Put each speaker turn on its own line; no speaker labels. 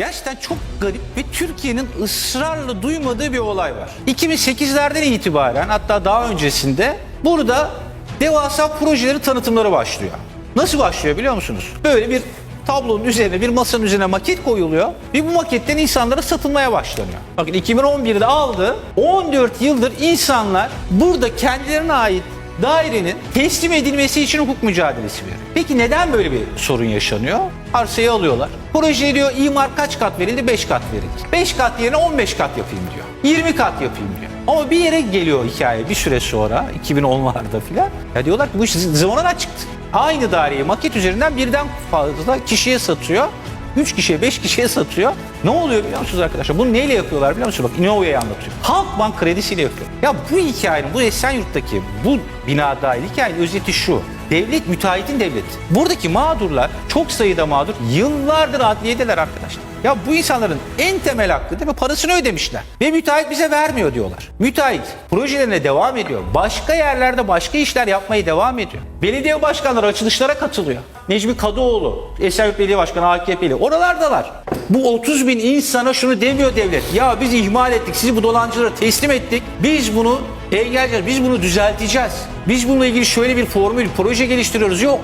Gerçekten çok garip ve Türkiye'nin ısrarla duymadığı bir olay var. 2008'lerden itibaren hatta daha öncesinde burada devasa projelerin tanıtımları başlıyor. Nasıl başlıyor biliyor musunuz? Böyle bir tablonun üzerine bir masanın üzerine maket koyuluyor ve bu maketten insanlara satılmaya başlanıyor. Bakın 2011'de aldı 14 yıldır insanlar burada kendilerine ait dairenin teslim edilmesi için hukuk mücadelesi veriyor. Peki neden böyle bir sorun yaşanıyor? Arsayı alıyorlar. Proje diyor imar kaç kat verildi? 5 kat verildi. 5 kat yerine 15 kat yapayım diyor. 20 kat yapayım diyor. Ama bir yere geliyor hikaye bir süre sonra 2010'larda filan. Ya diyorlar ki bu iş zıvanadan çıktı. Aynı daireyi maket üzerinden birden fazla kişiye satıyor. 3 kişiye 5 kişiye satıyor. Ne oluyor biliyor musunuz arkadaşlar? Bunu neyle yapıyorlar biliyor musunuz? Bak Innova'yı anlatıyor. Halkbank kredisiyle yapıyor. Ya bu hikayenin, bu Esenyurt'taki bu bina dahil hikayenin özeti şu. Devlet müteahhitin devleti. Buradaki mağdurlar, çok sayıda mağdur, yıllardır adliyedeler arkadaşlar. Ya bu insanların en temel hakkı değil mi? Parasını ödemişler. Ve müteahhit bize vermiyor diyorlar. Müteahhit projelerine devam ediyor. Başka yerlerde başka işler yapmaya devam ediyor. Belediye başkanları açılışlara katılıyor. Necmi Kadıoğlu, Esenyurt Belediye Başkanı AKP'li. Oralardalar. Bu 30 bin insana şunu demiyor devlet. Ya biz ihmal ettik, sizi bu dolancılara teslim ettik. Biz bunu engelleyeceğiz, biz bunu düzelteceğiz. Biz bununla ilgili şöyle bir formül, proje geliştiriyoruz. Yok.